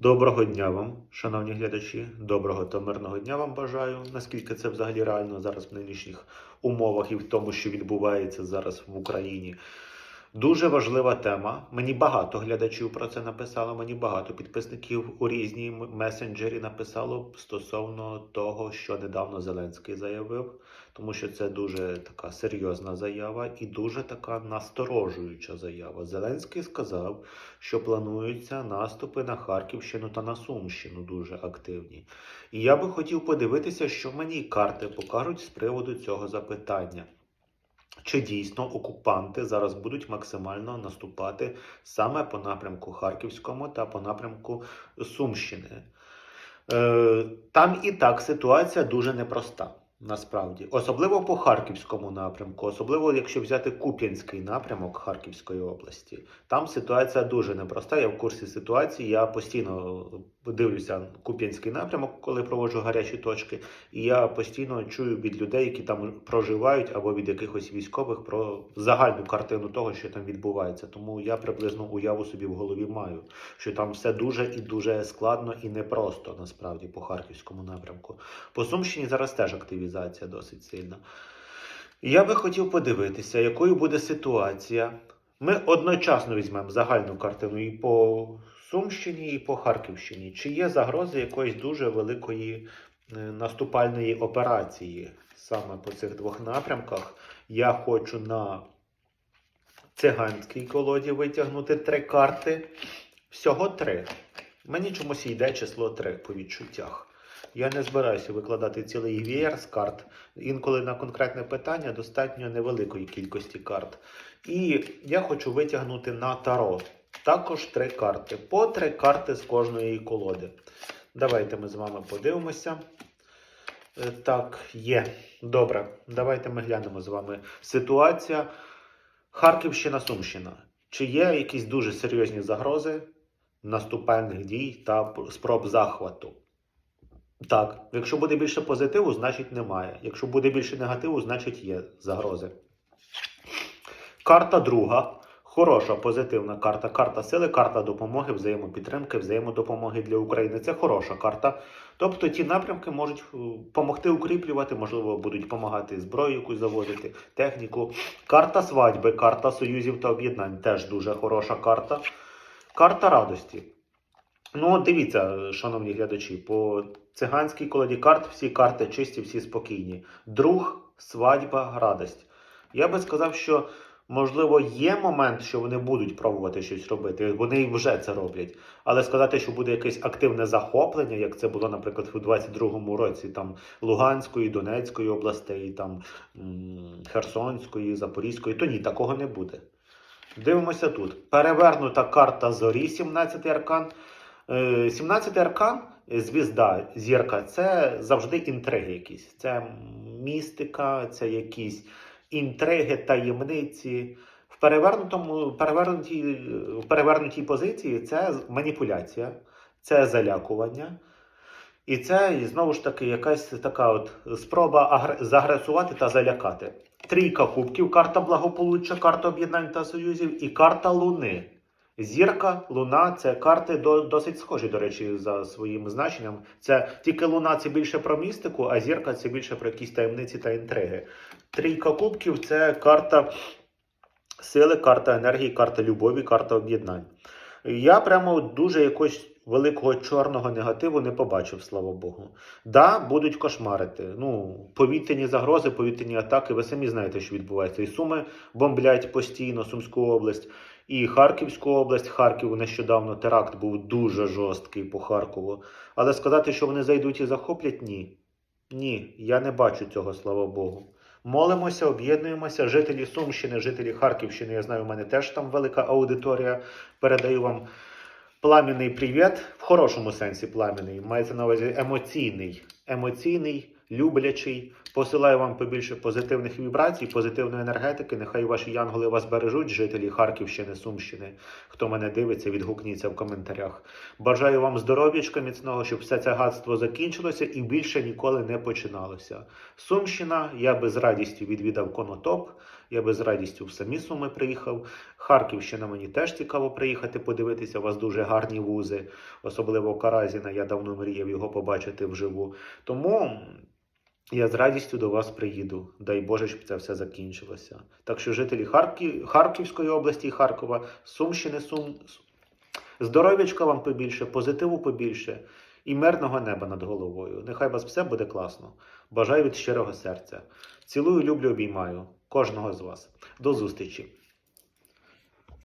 Доброго дня вам, шановні глядачі. Доброго та мирного дня вам бажаю. Наскільки це взагалі реально зараз в нинішніх умовах і в тому, що відбувається зараз в Україні. Дуже важлива тема. Мені багато глядачів про це написало. Мені багато підписників у різній месенджері написало стосовно того, що недавно Зеленський заявив, тому що це дуже така серйозна заява і дуже така насторожуюча заява. Зеленський сказав, що плануються наступи на Харківщину та на Сумщину дуже активні. І я би хотів подивитися, що мені карти покажуть з приводу цього запитання. Чи дійсно окупанти зараз будуть максимально наступати саме по напрямку Харківському та по напрямку Сумщини? Е, там і так ситуація дуже непроста. Насправді, особливо по Харківському напрямку, особливо якщо взяти Куп'янський напрямок Харківської області, там ситуація дуже непроста. Я в курсі ситуації. Я постійно дивлюся Куп'янський напрямок, коли проводжу гарячі точки, і я постійно чую від людей, які там проживають, або від якихось військових про загальну картину того, що там відбувається. Тому я приблизно уяву собі в голові маю, що там все дуже і дуже складно і непросто насправді по харківському напрямку. По Сумщині зараз теж активізація досить сильна. Я би хотів подивитися, якою буде ситуація. Ми одночасно візьмемо загальну картину і по Сумщині, і по Харківщині. Чи є загрози якоїсь дуже великої е, наступальної операції саме по цих двох напрямках? Я хочу на циганській колоді витягнути три карти. Всього три. Мені чомусь йде число 3 по відчуттях. Я не збираюся викладати цілий вієр з карт. Інколи на конкретне питання достатньо невеликої кількості карт. І я хочу витягнути на таро також три карти. По три карти з кожної колоди. Давайте ми з вами подивимося. Е, Так, є. Добре. Давайте ми глянемо з вами. Ситуація Харківщина, Сумщина. Чи є якісь дуже серйозні загрози наступальних дій та спроб захвату? Так, якщо буде більше позитиву, значить немає. Якщо буде більше негативу, значить є загрози. Карта друга. Хороша, позитивна карта. Карта сили, карта допомоги, взаємопідтримки, взаємодопомоги для України. Це хороша карта. Тобто ті напрямки можуть допомогти укріплювати, можливо, будуть допомагати зброю якусь заводити, техніку. Карта свадьби, карта союзів та об'єднань теж дуже хороша карта. Карта радості. Ну, дивіться, шановні глядачі, по циганській колоді карт всі карти чисті, всі спокійні. Друг, свадьба, радость. Я би сказав, що можливо є момент, що вони будуть пробувати щось робити. Вони вже це роблять. Але сказати, що буде якесь активне захоплення, як це було, наприклад, у 22-му році, там Луганської, Донецької областей, там Херсонської, Запорізької, то ні, такого не буде. Дивимося тут. Перевернута карта зорі, 17 аркан. Е, 17 аркан, е, звізда, зірка це завжди інтриги якісь. Це містика, це якісь інтриги, таємниці. В перевернутому, перевернутій, перевернутій позиції це маніпуляція, це залякування. І це знову ж таки якась така от спроба агр- заагресувати та залякати. Трійка кубків, карта благополуччя, карта об'єднань та союзів і карта Луни. Зірка, Луна це карти до, досить схожі, до речі, за своїм значенням. Це тільки Луна це більше про містику, а зірка це більше про якісь таємниці та інтриги. Трійка кубків це карта сили, карта енергії, карта любові, карта об'єднань. Я прямо дуже якогось великого чорного негативу не побачив, слава Богу. Да, будуть кошмарити. Ну, повітряні загрози, повітряні атаки. Ви самі знаєте, що відбувається. І Суми бомблять постійно Сумську область, і Харківську область. Харків нещодавно теракт був дуже жорсткий по Харкову. Але сказати, що вони зайдуть і захоплять, ні. Ні, я не бачу цього, слава Богу. Молимося, об'єднуємося. Жителі Сумщини, жителі Харківщини. Я знаю, у мене теж там велика аудиторія. Передаю вам пламінний привіт, в хорошому сенсі пламінний. Мається на увазі емоційний, емоційний, люблячий. Посилаю вам побільше позитивних вібрацій, позитивної енергетики. Нехай ваші янголи вас бережуть, жителі Харківщини, Сумщини. Хто мене дивиться, відгукніться в коментарях. Бажаю вам здоров'ячка міцного, щоб все це гадство закінчилося і більше ніколи не починалося. Сумщина, я би з радістю відвідав Конотоп. Я би з радістю в самі суми приїхав. Харківщина мені теж цікаво приїхати, подивитися. У вас дуже гарні вузи, особливо Каразіна. Я давно мріяв його побачити вживу. Тому я з радістю до вас приїду. Дай Боже, щоб це все закінчилося. Так що жителі Харків, Харківської області і Харкова, Сумщини, Сум. Здоров'ячка вам побільше, позитиву побільше і мирного неба над головою. Нехай вас все буде класно. Бажаю від щирого серця. Цілую, люблю, обіймаю кожного з вас. До зустрічі!